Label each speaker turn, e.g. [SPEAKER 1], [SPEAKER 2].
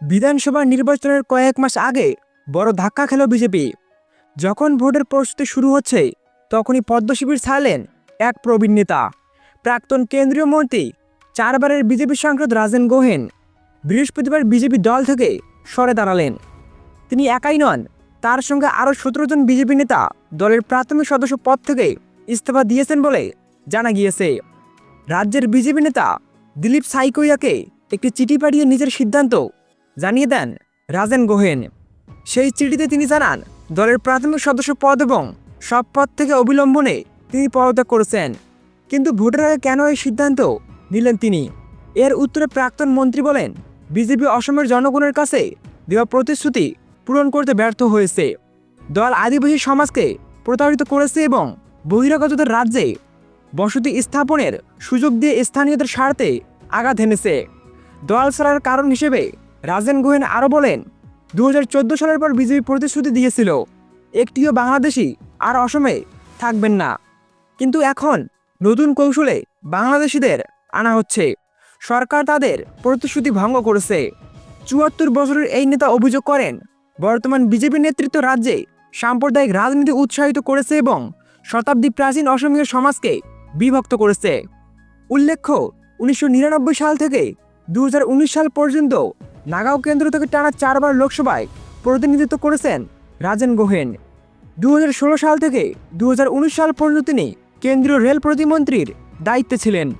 [SPEAKER 1] বিধানসভা নির্বাচনের কয়েক মাস আগে বড় ধাক্কা খেল বিজেপি। যখন ভোটের প্রস্তুতি শুরু হচ্ছে, তখনই পদ্মশিবির ছাড়লেন এক প্রবীণ নেতা। প্রাক্তন কেন্দ্রীয় মন্ত্রী চারবারের বিজেপি সাংসদ রাজেন গোহেন বৃহস্পতিবার বিজেপি দল থেকে সরে দাঁড়ালেন। তিনি একাই নন, তার সঙ্গে আরও সতেরো জন বিজেপি নেতা দলের প্রাথমিক সদস্য পদ থেকে ইস্তফা দিয়েছেন বলে জানা গিয়েছে। রাজ্যের বিজেপি নেতা দিলীপ সাইকইয়াকে একটি চিঠি পাঠিয়ে নিজের সিদ্ধান্ত জানিয়ে দেন রাজেন গোহেন। সেই চিঠিতে তিনি জানান, দলের প্রাথমিক সদস্য পদ এবং সব পদ থেকে অবিলম্বনে তিনি পদত্যাগ করেছেন। কিন্তু ভোটের আগে কেন এই সিদ্ধান্ত নিলেন তিনি? এর উত্তরে প্রাক্তন মন্ত্রী বলেন, বিজেপি অসমের জনগণের কাছে দেওয়া প্রতিশ্রুতি পূরণ করতে ব্যর্থ হয়েছে। দল আদিবাসী সমাজকে প্রতারিত করেছে এবং বহিরাগতদের রাজ্যে বসতি স্থাপনের সুযোগ দিয়ে স্থানীয়দের স্বার্থে আঘাত হেনেছে দল ছাড়ার কারণ হিসেবে রাজেন গোহেন আরও বলেন দু হাজার চোদ্দ সালের পর বিজেপি প্রতিশ্রুতি দিয়েছিল, একটিও বাংলাদেশি আর অসমে থাকবেন না। কিন্তু এখন নতুন কৌশলে বাংলাদেশিদের আনা হচ্ছে। সরকার তাদের প্রতিশ্রুতি ভঙ্গ করেছে। চুয়াত্তর বছরের এই নেতা অভিযোগ করেন, বর্তমান বিজেপি নেতৃত্ব রাজ্যে সাম্প্রদায়িক রাজনীতি উৎসাহিত করেছে এবং শতাব্দী প্রাচীন অসমীয় সমাজকে বিভক্ত করেছে। উল্লেখ্য, উনিশশো নিরানব্বই সাল থেকে দু হাজার উনিশ সাল পর্যন্ত নাগাঁও কেন্দ্র থেকে টানা চারবার লোকসভায় প্রতিনিধিত্ব করেছেন রাজেন গোহেন। দু হাজার ষোলো সাল থেকে দু হাজার উনিশ সাল পর্যন্ত তিনি কেন্দ্রীয় রেল প্রতিমন্ত্রীর দায়িত্বে ছিলেন।